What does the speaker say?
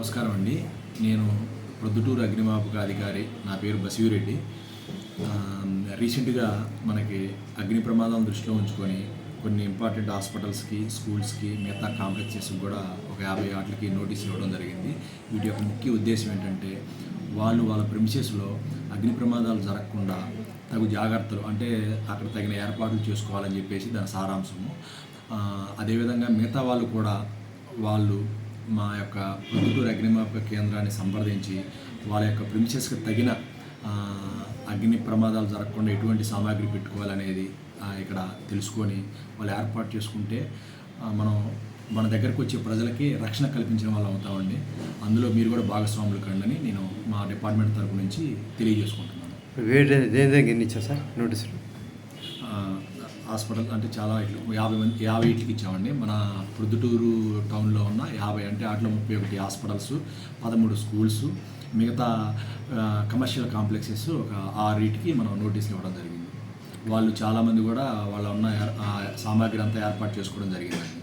నమస్కారం అండి. నేను ప్రొద్దుటూరు అగ్నిమాపక అధికారి నా పేరు బసీరెడ్డి రీసెంట్గా మనకి అగ్ని ప్రమాదాలను దృష్టిలో ఉంచుకొని కొన్ని ఇంపార్టెంట్ హాస్పిటల్స్కి స్కూల్స్కి మిగతా కాంప్లెక్సెస్కి కూడా ఒక యాభై ఆటలకి నోటీస్ ఇవ్వడం జరిగింది. వీటి యొక్క ముఖ్య ఉద్దేశం ఏంటంటే వాళ్ళు వాళ్ళ ప్రిమిసెస్లో అగ్ని ప్రమాదాలు జరగకుండా తగు జాగ్రత్తలు అంటే అక్కడ తగిన ఏర్పాట్లు చేసుకోవాలని చెప్పేసి దాని సారాంశము. అదేవిధంగా మిగతా వాళ్ళు కూడా వాళ్ళు మా యొక్క ప్రొద్దుటూరు అగ్నిమాపక కేంద్రాన్ని సంప్రదించి వాళ్ళ యొక్క ప్రిమిసెస్కి తగిన అగ్ని ప్రమాదాలు జరగకుండా ఎటువంటి సామాగ్రి పెట్టుకోవాలనేది ఇక్కడ తెలుసుకొని వాళ్ళు ఏర్పాటు చేసుకుంటే మనం మన దగ్గరకు వచ్చే ప్రజలకి రక్షణ కల్పించిన వాళ్ళు అవుతామండి. అందులో మీరు కూడా భాగస్వాములు కండని నేను మా డిపార్ట్మెంట్ తరపు నుంచి తెలియజేసుకుంటున్నాను. వేరే దేని దగ్గర ఇచ్చా సార్? నోటీసులు. హాస్పిటల్ అంటే చాలా ఇట్లు యాభై మంది యాభై ఇట్లకి ఇచ్చామండి. మన ప్రొద్దుటూరు టౌన్లో ఉన్న యాభై అంటే వాటిలో ముప్పై ఒకటి హాస్పిటల్స్ పదమూడు స్కూల్స్ మిగతా కమర్షియల్ కాంప్లెక్సెస్ ఒక ఆరు ఇటుకి మనం నోటీసులు ఇవ్వడం జరిగింది. వాళ్ళు చాలామంది కూడా వాళ్ళ ఉన్న సామాగ్రి అంతా ఏర్పాటు చేసుకోవడం జరిగిందండి.